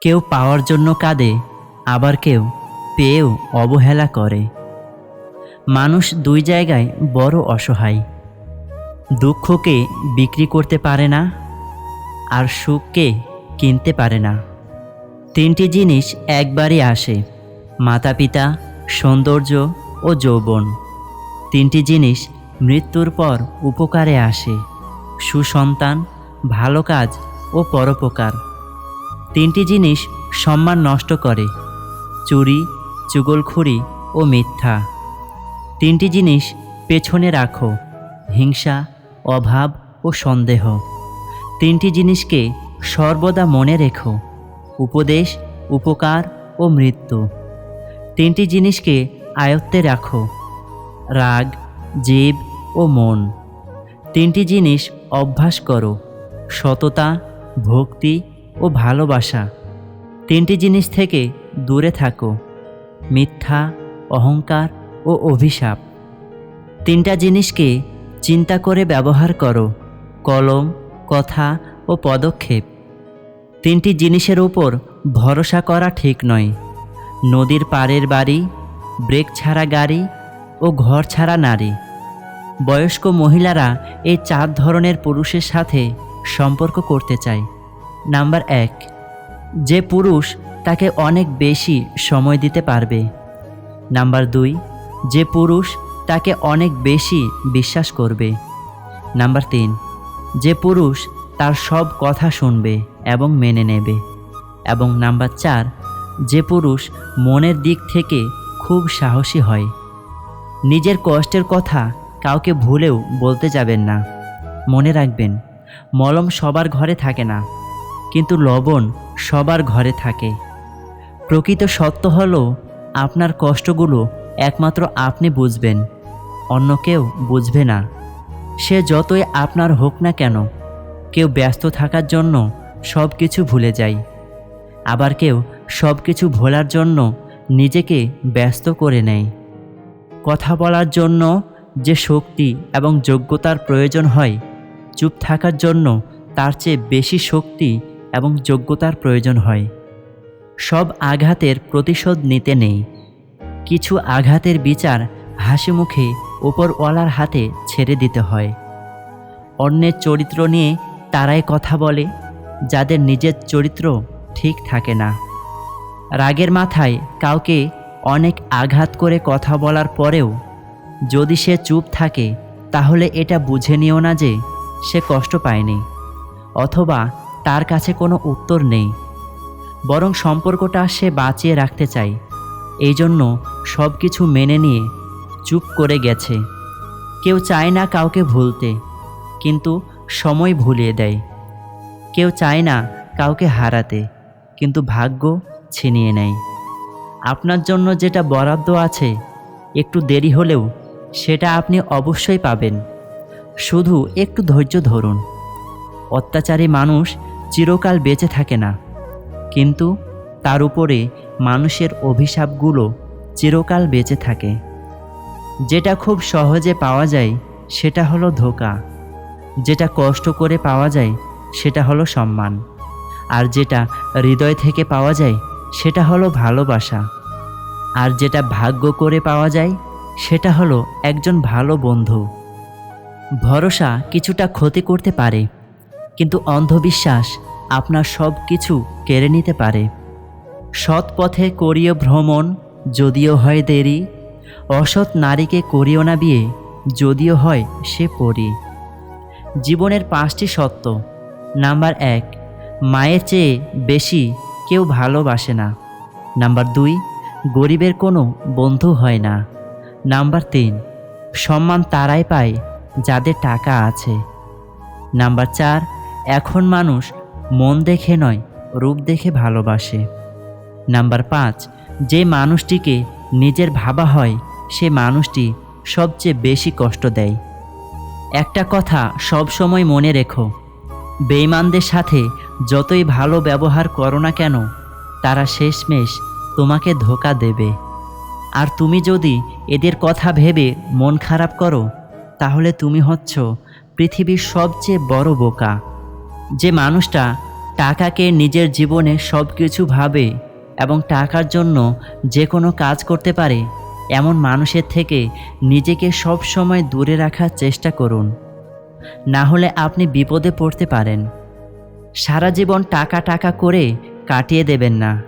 কেউ পাওয়ার জন্য কাঁদে, আবার কেউ পেয়েও অবহেলা করে। মানুষ দুই জায়গায় বড় অসহায়। দুঃখকে বিক্রি করতে পারে না, আর সুখকে কিনতে পারে না। তিনটি জিনিস একবারই আসে মাতা পিতা সৌন্দর্য ও যৌবন। তিনটি জিনিস মৃত্যুর পর উপকারে আসে, সুসন্তান, ভালো কাজ ও পরোপকার। তিনটি জিনিস সম্মান নষ্ট করে, চুরি, চুগলখুরি ও মিথ্যা। তিনটি জিনিস পেছনে রাখো, হিংসা, অভাব ও সন্দেহ। তিনটি জিনিসকে সর্বদা মনে রেখো, উপদেশ, উপকার ও মৃত্যু। তিনটি জিনিসকে আয়ত্তে রাখো, রাগ জীব ও মন। তিনটি জিনিস অভ্যাস করো, সততা, ভক্তি ও ভালোবাসা। তিনটি জিনিস থেকে দূরে থাকো, মিথ্যা, অহংকার ও অভিশাপ। তিনটা জিনিসকে চিন্তা করে ব্যবহার করো, কলম, কথা ও পদক্ষেপ। তিনটি জিনিসের উপর ভরসা করা ঠিক নয়। নদীর পাড়ের বাড়ি, ব্রেক ছাড়া গাড়ি ও ঘর ছাড়া নারী। বয়স্ক মহিলারা এই চার ধরনের পুরুষের সাথে সম্পর্ক করতে চায়। নাম্বার এক, যে পুরুষ তাকে অনেক বেশি সময় দিতে পারবে। নাম্বার দুই, যে পুরুষ তাকে অনেক বেশি বিশ্বাস করবে। নাম্বার তিন, যে পুরুষ তার সব কথা শুনবে এবং মেনে নেবে। এবং নাম্বার চার, যে পুরুষ মনের দিক থেকে খুব সাহসী হয়। নিজের কষ্টের কথা কাউকে ভুলেও বলতে যাবেন না। মনে রাখবেন, মলম সবার ঘরে থাকে না। কিন্তু লবণ সবার ঘরে থাকে। প্রকৃত সত্য হল, আপনার কষ্টগুলো একমাত্র আপনি বুঝবেন, অন্য কেউ বুঝবে না। সে যতই আপনার হোক না কেন, কেউ ব্যস্ত থাকার জন্য সব কিছু ভুলে যায়। আবার কেউ সব কিছু ভোলার জন্য নিজেকে ব্যস্ত করে নেয়। কথা বলার জন্য যে শক্তি এবং যোগ্যতার প্রয়োজন হয়, চুপ থাকার জন্য তার চেয়ে বেশি শক্তি এবং যোগ্যতার প্রয়োজন হয়। সব আঘাতের প্রতিশোধ নিতে নেই। কিছু আঘাতের বিচার হাসি মুখে ওপরওয়ালার হাতে ছেড়ে দিতে হয়। অন্যের চরিত্র নিয়ে তারাই কথা বলে, যাদের নিজের চরিত্র ঠিক থাকে না। রাগের মাথায় কাউকে অনেক আঘাত করে কথা বলার পরেও যদি সে চুপ থাকে, তাহলে এটা বুঝে নিও না যে সে কষ্ট পায়নি। অথবা তার কাছে কোনো উত্তর নেই। বরং সম্পর্কটা সে বাঁচিয়ে রাখতে চায়। এই জন্য সব কিছু মেনে নিয়ে চুপ করে গেছে। কেউ চায় না কাউকে ভুলতে, কিন্তু সময় ভুলিয়ে দেয়। কেউ চায় না কাউকে হারাতে, কিন্তু ভাগ্য ছিনিয়ে নেয়। আপনার জন্য যেটা বরাদ্দ আছে, একটু দেরি হলেও সেটা আপনি অবশ্যই পাবেন। শুধু একটু ধৈর্য ধরুন। অত্যাচারী মানুষ চিরকাল বেঁচে থাকে না। কিন্তু তার উপরে মানুষের অভিশাপগুলো চিরকাল বেঁচে থাকে। যেটা খুব সহজে পাওয়া যায়, সেটা হলো ধোকা। যেটা কষ্ট করে পাওয়া যায়, সেটা হলো সম্মান। আর যেটা হৃদয় থেকে পাওয়া যায়, সেটা হলো ভালোবাসা। আর যেটা ভাগ্য করে পাওয়া যায়, সেটা হলো একজন ভালো বন্ধু। ভরসা কিছুটা ক্ষতি করতে পারে। কিন্তু অন্ধবিশ্বাস আপনার সব কিছু কেড়ে নিতে পারে। সৎ পথে করিও ভ্রমণ, যদিও হয় দেরি। অসৎ নারীকে করিও না বিয়ে, যদিও হয় সে পরি। জীবনের পাঁচটি সত্য। নাম্বার এক, মায়ের চেয়ে বেশি কেউ ভালোবাসে না। নাম্বার দুই, গরিবের কোনো বন্ধু হয় না। নাম্বার তিন, সম্মান তারাই পায় যাদের টাকা আছে। নাম্বার চার এখন মানুষ মন দেখে নয়, রূপ দেখে ভালোবাসে। নাম্বার পাঁচ, যে মানুষটিকে নিজের ভাবা হয়, সে মানুষটি সবচেয়ে বেশি কষ্ট দেয়। একটা কথা সব সময় মনে রেখো বেইমানদের সাথে যতই ভালো ব্যবহার করো না কেন, তারা শেষমেশ তোমাকে ধোকা দেবে। আর তুমি যদি এদের কথা ভেবে মন খারাপ করো, তাহলে তুমি হচ্ছ পৃথিবীর সবচেয়ে বড় বোকা। যে মানুষটা টাকাকে নিজের জীবনে সব কিছু ভাবে এবং টাকার জন্য যে কোনো কাজ করতে পারে, এমন মানুষের থেকে নিজেকে সব সময় দূরে রাখার চেষ্টা করুন। না হলে আপনি বিপদে পড়তে পারেন। সারা জীবন টাকা টাকা করে কাটিয়ে দেবেন না।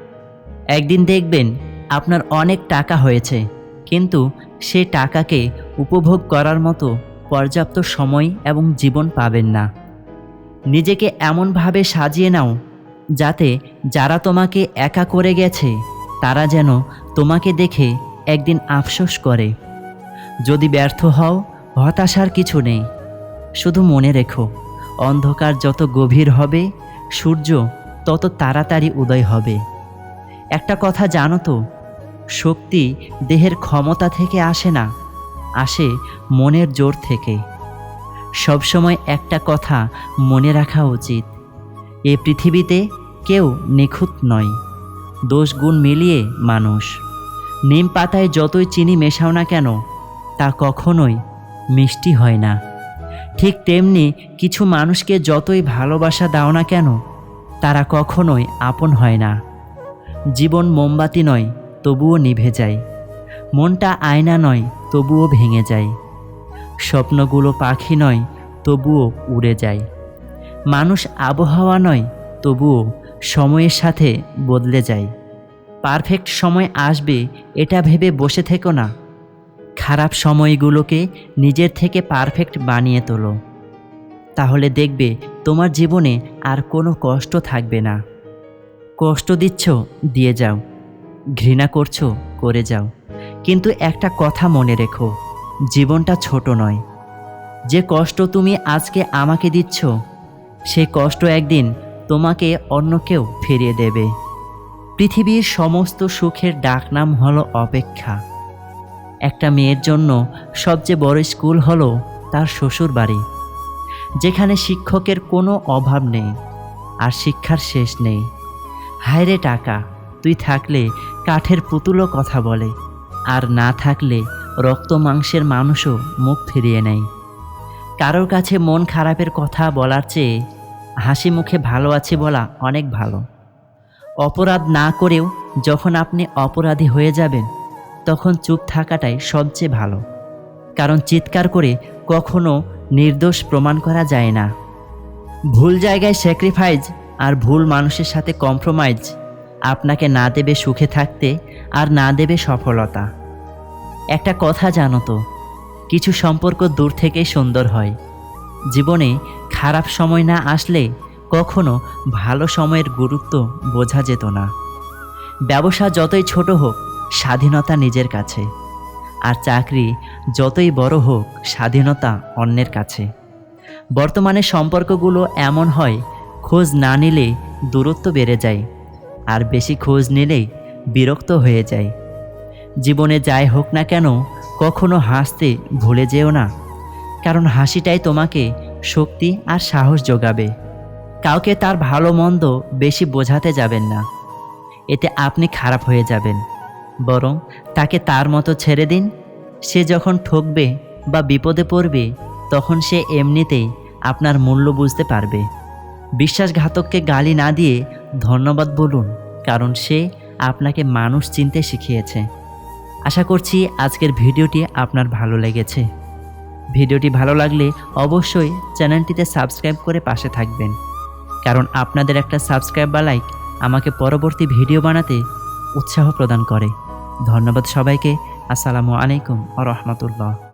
একদিন দেখবেন আপনার অনেক টাকা হয়েছে, কিন্তু সে টাকাকে উপভোগ করার মতো পর্যাপ্ত সময় এবং জীবন পাবেন না। নিজেকে এমনভাবে সাজিয়ে নাও, যাতে যারা তোমাকে একা করে গেছে, তারা যেন তোমাকে দেখে একদিন আফসোস করে। যদি ব্যর্থ হও, হতাশার কিছু নেই। শুধু মনে রেখো, অন্ধকার যত গভীর হবে, সূর্য তত তাড়াতাড়ি উদয় হবে। একটা কথা জানো তো, শক্তি দেহের ক্ষমতা থেকে আসে না, আসে মনের জোর থেকে। সবসময় একটা কথা মনে রাখা উচিত। এ পৃথিবীতে কেউ নিখুঁত নয়। দোষ গুণ মিলিয়ে মানুষ। নিম পাতায় যতই চিনি মেশাও না কেন, তা কখনোই মিষ্টি হয় না। ঠিক তেমনি কিছু মানুষকে যতই ভালোবাসা দাও না কেন, তারা কখনোই আপন হয় না। জীবন মোমবাতি নয়, তবুও নিভে যায়। মনটা আয়না নয়, তবুও ভেঙে যায়। স্বপ্নগুলো পাখি নয়, তবুও উড়ে যায়। মানুষ আবহাওয়া নয়, তবুও সময়ের সাথে বদলে যায়। পারফেক্ট সময় আসবে, এটা ভেবে বসে থেকো না। খারাপ সময়গুলোকে নিজের থেকে পারফেক্ট বানিয়ে তোলো। তাহলে দেখবে তোমার জীবনে আর কোনো কষ্ট থাকবে না। কষ্ট দিচ্ছ, দিয়ে যাও। ঘৃণা করছ, করে যাও। কিন্তু একটা কথা মনে রেখো। জীবনটা ছোট নয়। যে কষ্ট তুমি আজকে আমাকে দিচ্ছ, সে কষ্ট একদিন তোমাকে অন্য কেউ ফিরিয়ে দেবে। পৃথিবীর সমস্ত সুখের ডাকনাম হলো অপেক্ষা। একটা মেয়ের জন্য সবচেয়ে বড় স্কুল হলো তার শ্বশুর বাড়ি, যেখানে শিক্ষকের কোনো অভাব নেই আর শিক্ষার শেষ নেই। হায়রে টাকা, তুই থাকলে কাঠের পুতুলও কথা বলে, আর না থাকলে রক্ত মাংসের মানুষও মুখ ফিরিয়ে নেয়। কারোর কাছে মন খারাপের কথা বলার চেয়ে হাসি মুখে ভালো আছি বলা অনেক ভালো। অপরাধ না করেও যখন আপনি অপরাধী হয়ে যাবেন, তখন চুপ থাকাটাই সবচেয়ে ভালো। কারণ চিৎকার করে কখনো নির্দোষ প্রমাণ করা যায় না। ভুল জায়গায় স্যাক্রিফাইস আর ভুল মানুষের সাথে কম্প্রোমাইজ আপনাকে না দেবে সুখে থাকতে আর না দেবে সফলতা। একটা কথা জানো তো, কিছু সম্পর্ক দূর থেকেই সুন্দর হয়। জীবনে খারাপ সময় না আসলে কখনো ভালো সময়ের গুরুত্ব বোঝা যেত না। ব্যবসা যতই ছোট হোক, স্বাধীনতা নিজের কাছে। আর চাকরি যতই বড় হোক, স্বাধীনতা অন্যের কাছে। বর্তমানে সম্পর্কগুলো এমন হয়, খোঁজ না নিলে দূরত্ব বেড়ে যায়। আর বেশি খোঁজ নিলেই বিরক্ত হয়ে যায়। জীবনে যাই হোক না কেন, কখনো হাসতে ভুলে যেও না। কারণ হাসিটাই তোমাকে শক্তি আর সাহস যোগাবে। কাউকে তার ভালো মন্দ বেশি বোঝাতে যাবেন না। এতে আপনি খারাপ হয়ে যাবেন। বরং তাকে তার মতো ছেড়ে দিন। সে যখন ঠকবে বা বিপদে পড়বে, তখন সে এমনিতেই আপনার মূল্য বুঝতে পারবে। বিশ্বাসঘাতককে গালি না দিয়ে ধন্যবাদ বলুন, কারণ সে আপনাকে মানুষ চিনতে শিখিয়েছে। আশা করছি আজকের ভিডিওটি আপনার ভালো লেগেছে। ভিডিওটি ভালো লাগলে অবশ্যই চ্যানেলটিতে সাবস্ক্রাইব করে পাশে থাকবেন। কারণ আপনাদের একটা সাবস্ক্রাইব বা লাইক আমাকে পরবর্তী ভিডিও বানাতে উৎসাহ প্রদান করে। ধন্যবাদ সবাইকে। আসসালামু আলাইকুম আ রহমতুল্লাহ।